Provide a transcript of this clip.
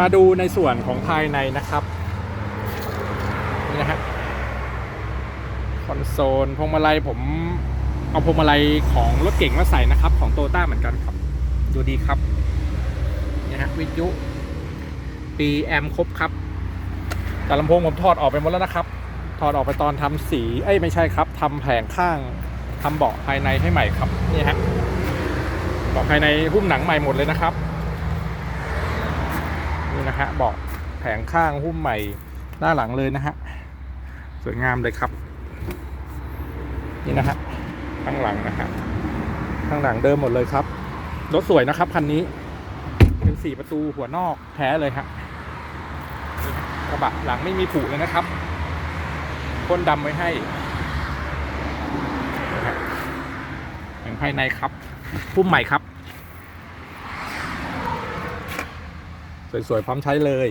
มาดูในส่วนของภายในนะครับ นี่นะฮะคอนโซลพวงมาลัยผมเอาพวงมาลัยของรถเก่งมาใส่นะครับ ของโตต้าเหมือนกันครับ ดูดีครับนี่ฮะวิทยุปีแอมครบครับ แต่ลำโพงผมถอดออกไปหมดแล้วนะครับ ถอดออกไปตอนทำสีเอ้ยไม่ใช่ครับทำแผงข้างทำเบาะภายในให้ใหม่ครับ นี่ฮะเบาะภายในหุ้มหนังใหม่หมดเลยนะครับ นะฮะเบาะแผงข้างหุ้มใหม่หน้าหลังเลยนะฮะสวยงามเลยครับ นี่นะฮะข้างหลังนะฮะข้างหลังเดิมหมดเลยครับรถสวยนะครับคันนี้ เป็นสี่ประตูหัวนอกแท้เลยฮะกระบะหลังไม่มีผุเลยนะครับพ่นดำไว้ให้อย่างภายในครับ พุ่มใหม่ครับ สวยๆพร้อมใช้เลย